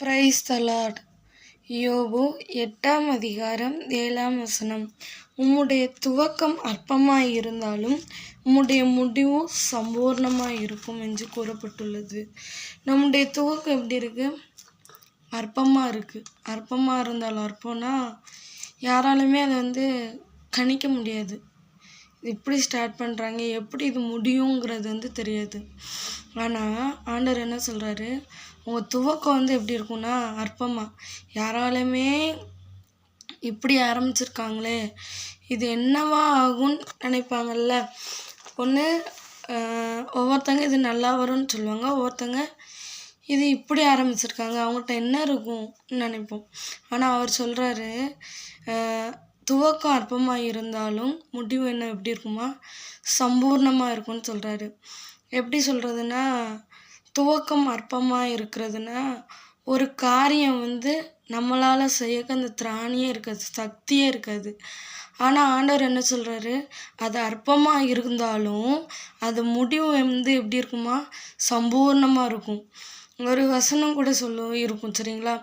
Praise the Lord யோபு எட்டாம் அதிகாரம் ஏழாம் வசனம். உம்முடைய துவக்கம் அற்பமாய் இருந்தாலும் உம்முடைய முடிவு சம்பூர்ணமாக இருக்கும் என்று கூறப்பட்டுள்ளது. நம்முடைய துவக்கம் எப்படி இருக்குது அற்பமாக இருக்குது அற்பமாக இருந்தாலும் அற்பம்னா யாராலுமே அதை வந்து கணிக்க முடியாது. இது ஸ்டார்ட் பண்ணுறாங்க எப்படி இது முடியுங்கிறது வந்து தெரியாது. ஆனால் ஆண்டவர் என்ன சொல்கிறாரு உங்கள் துவக்கம் வந்து எப்படி இருக்கும்னா அற்பமாக யாராலுமே இப்படி ஆரம்பிச்சிருக்காங்களே. இது என்னவா ஆகும்னு நினைப்பாங்கல்ல? ஒன்று ஒவ்வொருத்தங்க இது நல்லா வரும்னு சொல்லுவாங்க. ஒவ்வொருத்தங்க இது இப்படி ஆரம்பிச்சிருக்காங்க. அவங்கள்ட்ட என்ன இருக்கும்னு நினைப்போம். ஆனால் அவர் சொல்கிறாரு துவக்கம் அற்பமாக இருந்தாலும் முடிவு என்ன எப்படி இருக்குமா? சம்பூர்ணமாக இருக்கும்னு சொல்கிறாரு எப்படி சொல்கிறதுனா துவக்கம் அற்பமாக இருக்கிறதுனா ஒரு காரியம் வந்து நம்மளால் செய்யக்க அந்த திராணியே இருக்காது சக்தியே இருக்காது. ஆனால் ஆண்டவர் என்ன சொல்கிறாரு அது அற்பமாக இருந்தாலும் அது முடிவு வந்து எப்படி இருக்குமா? சம்பூர்ணமாக இருக்கும் ஒரு வசனம் கூட சொல்ல இருக்கும் சரிங்களா?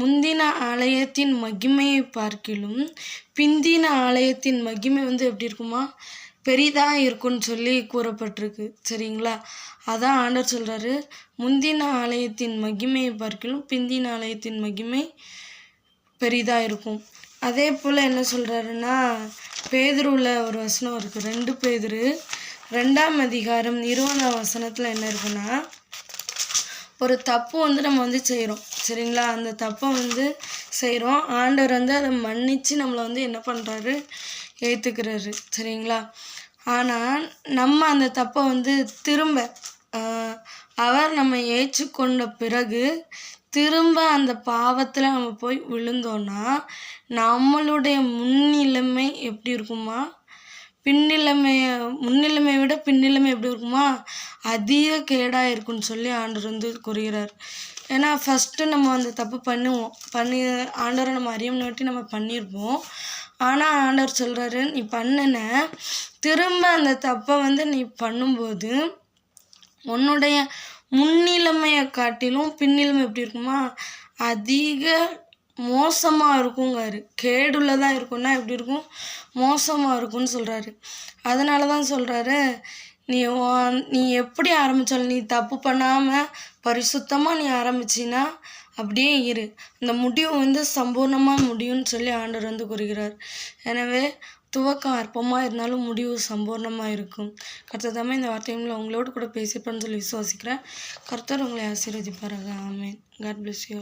முந்தின ஆலயத்தின் மகிமையை பார்க்கிலும் பிந்தின ஆலயத்தின் மகிமை வந்து எப்படி இருக்குமா? பெரிதாக இருக்கும்னு சொல்லி கூறப்பட்டிருக்கு சரிங்களா? அதான் ஆண்டர் சொல்கிறாரு முந்தின ஆலயத்தின் மகிமையை பார்க்கிலும் பிந்தின ஆலயத்தின் மகிமை பெரிதாக இருக்கும். அதே போல் என்ன சொல்கிறாருன்னா பேதுருவில் ஒரு வசனம் இருக்குது ரெண்டு பேதுரு. ரெண்டாம் அதிகாரம் இருபதாம் வசனத்தில் என்ன இருக்குன்னா ஒரு தப்பு வந்து நம்ம வந்து செய்கிறோம் சரிங்களா? அந்த தப்பை வந்து செய்கிறோம் ஆண்டவர் வந்து அதை மன்னித்து நம்மளை வந்து என்ன பண்ணுறாரு ஏற்றுக்கிறாரு சரிங்களா? ஆனால் நம்ம அந்த தப்பை வந்து திரும்ப அவர் நம்ம ஏற்றுக்கொண்ட பிறகு திரும்ப அந்த பாவத்தில் நம்ம போய் விழுந்தோன்னா நம்மளுடைய முன்னிலைமை எப்படி இருக்குமா? பின்னிலைமையை முன்னிலைமையை விட பின்னிலைமை எப்படி இருக்குமா? அதிக கேடாக இருக்குன்னு சொல்லி ஆண்டவர் வந்து கூறுகிறார். ஏன்னா ஃபஸ்ட்டு நம்ம அந்த தப்பு பண்ணுவோம். பண்ணி ஆண்டவரை நம்ம அறியம்னு நம்ம பண்ணியிருப்போம் ஆனால் ஆண்டவர் சொல்கிறாரு நீ பண்ணின திரும்ப அந்த தப்பை வந்து நீ பண்ணும்போது உன்னுடைய முன்னிலைமையை காட்டிலும் பின்னிலைமை எப்படி இருக்குமா? அதிக மோசமாக இருக்குங்காரு கேடுள்ளதாக இருக்குன்னா எப்படி இருக்கும்? மோசமாக இருக்கும்னு சொல்கிறாரு அதனால தான் சொல்கிறாரு நீ நீ எப்படி ஆரம்பித்தாலும் நீ தப்பு பண்ணாமல் பரிசுத்தமாக நீ ஆரம்பிச்சின்னா அப்படியே இரு. இந்த முடிவு வந்து சம்பூர்ணமாக முடியும்னு சொல்லி ஆண்டவர் வந்து கூறுகிறார். எனவே துவக்கம் அற்பமாக இருந்தாலும் முடிவு சம்பூர்ணமாக இருக்கும். கர்த்தர் தாமே இந்த வார்த்தைகளில் உங்களோடு கூட பேசிப்பேன்னு சொல்லி விசுவாசிக்கிறேன். கர்த்தர் உங்களை ஆசீர்வதிப்பார்கள் ஆமேன். God bless you